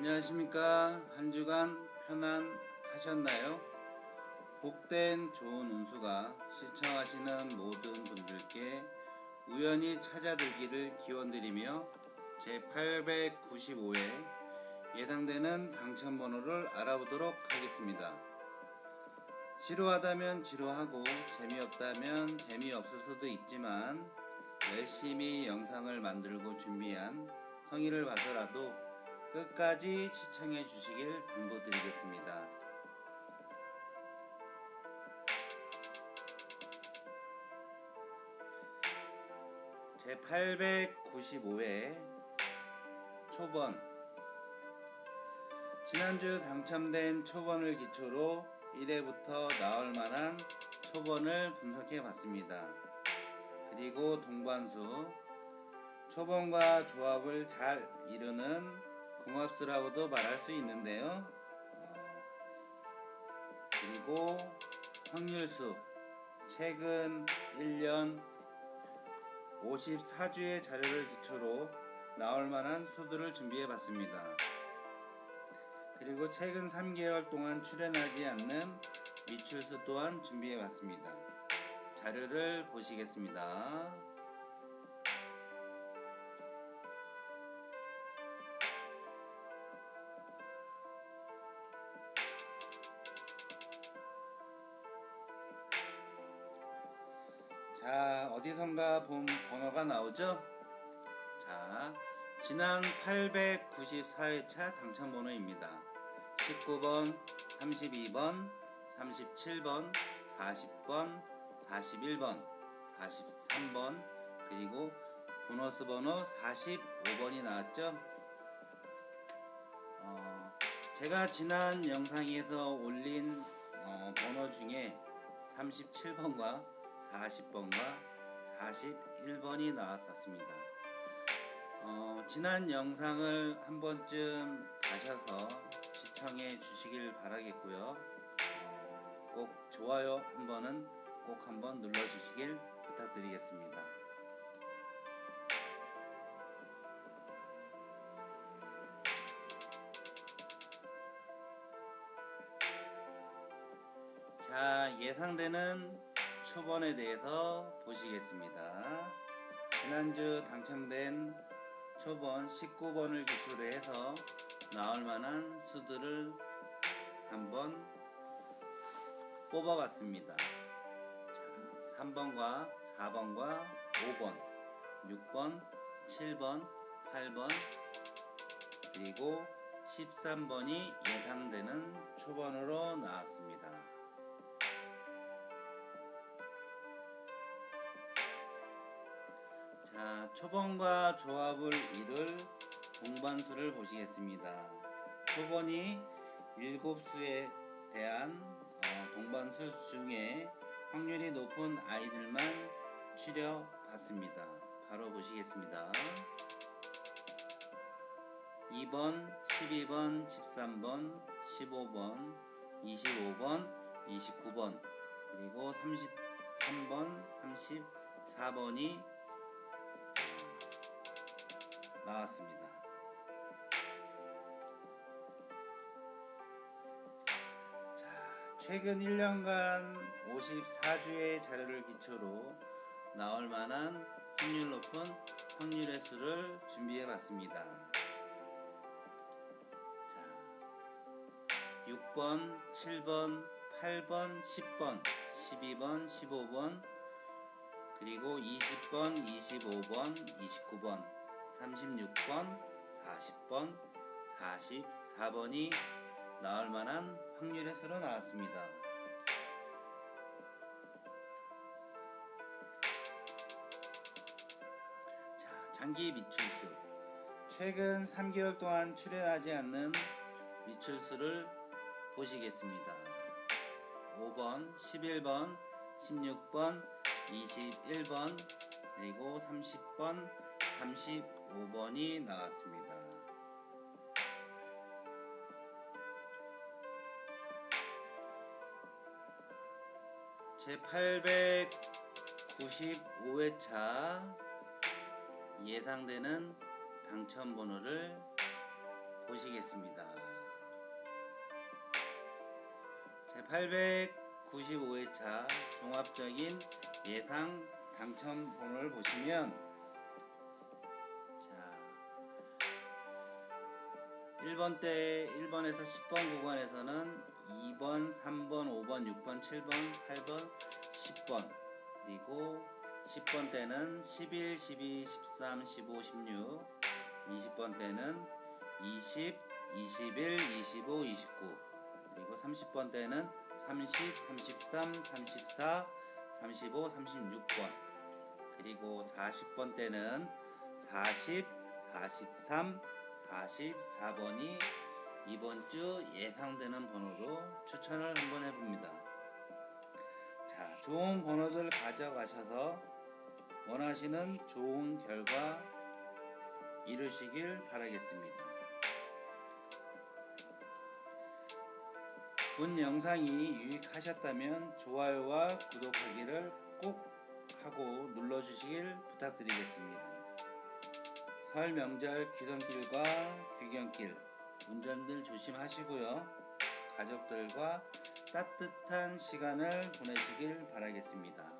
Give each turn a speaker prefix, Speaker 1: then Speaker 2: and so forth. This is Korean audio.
Speaker 1: 안녕하십니까. 한 주간 편안하셨나요? 복된 좋은 운수가 시청하시는 모든 분들께 우연히 찾아들기를 기원드리며 제895회 예상되는 당첨번호를 알아보도록 하겠습니다. 지루하다면 지루하고 재미없다면 재미없을 수도 있지만 열심히 영상을 만들고 준비한 성의를 봐서라도 끝까지 시청해 주시길 당부드리겠습니다. 제 895회 초번 지난주 당첨된 초번을 기초로 1회부터 나올 만한 초번을 분석해 봤습니다. 그리고 동반수 초본과 조합을 잘 이루는 궁합수라고도 말할 수 있는데요. 어, 그리고 확률수 최근 1년 54주의 자료를 기초로 나올 만한 수들을 준비해 봤습니다. 그리고 최근 3개월 동안 출연하지 않는 미출수 또한 준비해 봤습니다. 자료를 보시겠습니다. 자, 어디선가 본 번호가 나오죠? 자, 지난 894회차 당첨 번호입니다. 19번, 32번, 37번, 40번, 41번, 43번, 그리고 보너스 번호 45번이 나왔죠? 어, 제가 지난 영상에서 올린 어, 번호 중에 37번과 40번과 41번이 나왔었습니다. 어, 지난 영상을 한 번쯤 가셔서 시청해 주시길 바라겠고요. 어, 꼭 좋아요 한 번은 꼭 한번 눌러 주시길 부탁드리겠습니다. 자, 예상되는 초번에 대해서 보시겠습니다. 지난주 당첨된 초번 19번을 기초로 해서 나올 만한 수들을 한번 뽑아봤습니다. 자, 3번과 4번과 5번, 6번, 7번, 8번, 그리고 13번이 예상되는 초번으로 나왔습니다. 자, 초번과 조합을 이룰 동반수를 보시겠습니다. 초번이 7수에 대한 어, 동반수 중에 확률이 높은 아이들만 추려봤습니다. 바로 보시겠습니다. 2번, 12번, 13번, 15번, 25번, 29번, 그리고 33번, 34번이 나왔습니다. 자, 최근 1년간 54주의 자료를 기초로 나올 만한 확률 높은 확률의 수를 준비해 봤습니다. 자, 6번, 7번, 8번, 10번, 12번, 15번, 그리고 20번, 25번, 29번, 36번, 40번, 44번이 나올 만한 확률의 수로 나왔습니다. 자, 장기 미출수. 최근 3개월 동안 출연하지 않는 미출수를 보시겠습니다. 5번, 11번, 16번, 21번, 그리고 30번, 35번이 나왔습니다. 제 895회차 예상되는 당첨 번호를 보시겠습니다. 제 895회차 종합적인 예상 당첨 번호를 보시면 1번 때 1번에서 10번 구간에서는 2번, 3번, 5번, 6번, 7번, 8번, 10번. 그리고 10번 때는 11, 12, 13, 15, 16 20번 때는 20, 21, 25, 29 그리고 30번 때는 30, 33, 34, 35, 36번. 그리고 40번 때는 40, 43, 44번이 이번 주 예상되는 번호로 추천을 한번 해봅니다. 자, 좋은 번호들 가져가셔서 원하시는 좋은 결과 이루시길 바라겠습니다. 본 영상이 유익하셨다면 좋아요와 구독하기를 꼭 하고 눌러주시길 부탁드리겠습니다. 설 명절 귀성길과 귀경길 운전들 조심하시고요. 가족들과 따뜻한 시간을 보내시길 바라겠습니다.